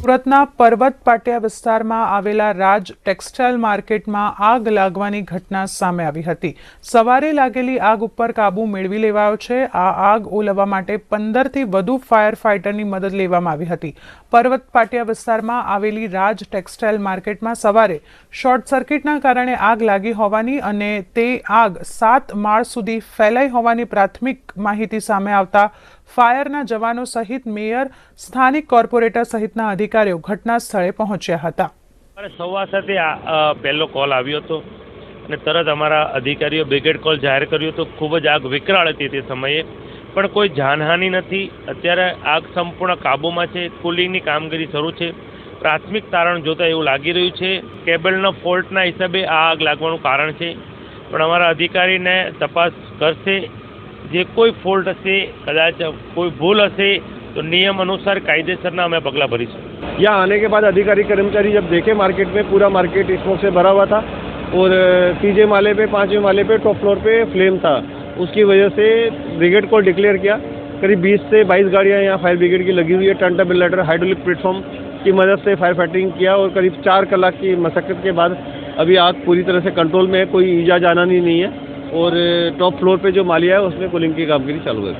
સુરતના પર્વત પાટિયા વિસ્તારમાં આવેલા રાજ ટેક્સટાઇલ માર્કેટમાં આગ લાગવાની ઘટના સામે આવી હતી. સવારે લાગેલી આગ ઉપર કાબુ મેળવી લેવાયો છે. આ આગ ઓલવવા માટે પંદરથી વધુ ફાયર ફાઇટરની મદદ લેવામાં આવી હતી. પર્વત પાટિયા વિસ્તારમાં આવેલી રાજ ટેક્સટાઇલ માર્કેટમાં સવારે શોર્ટ સર્કિટના કારણે આગ લાગી હોવાની અને તે આગ સાત માળ સુધી ફેલાઈ હોવાની પ્રાથમિક માહિતી સામે આવતા ફાયરના જવાનો સહિત મેયર, સ્થાનિક કોર્પોરેટર સહિતના અધિકારીઓ ઘટના સ્થળે પહોંચ્યા હતા. સવા સાથે પહેલો કોલ આવ્યો હતો અને તરત અમારા અધિકારીઓ બ્રિગેડ કોલ જાહેર કર્યો હતો. ખૂબ જ આગ વિકરાળ હતી તે સમયે, પણ કોઈ જાનહાનિ નથી. અત્યારે આગ સંપૂર્ણ કાબૂમાં છે કુલિંગની કામગીરી શરૂ છે. પ્રાથમિક તારણ જોતાં એવું લાગી રહ્યું છે, કેબલના ફોલ્ટના હિસાબે આ આગ લાગવાનું કારણ છે. પણ અમારા અધિકારીને તપાસ કરશે. જે કોઈ ફોલ્ટ હશે, કદાચ કોઈ ભૂલ હશે તો નિયમ અનુસાર કાયદેસરના અમે પગલાં ભરીશું यहाँ आने के बाद अधिकारी कर्मचारी जब देखे मार्केट में पूरा मार्केट स्मोक से भरा हुआ था और अ, तीसरे माले पे पांचवें माले पे टॉप फ्लोर पे फ्लेम था उसकी वजह से ब्रिगेड को डिक्लेयर किया करीब 20 से 22 गाड़ियां यहाँ फायर ब्रिगेड की लगी हुई है turn table letter hydraulic platform की मदद से फायर फाइटिंग किया और करीब चार कलाक की मशक्क़त के बाद अभी आग पूरी तरह से कंट्रोल में है कोई ईजा जाना नहीं है और टॉप फ्लोर पे जो मालिया है उसमें कूलिंग की कामगिरी चालू है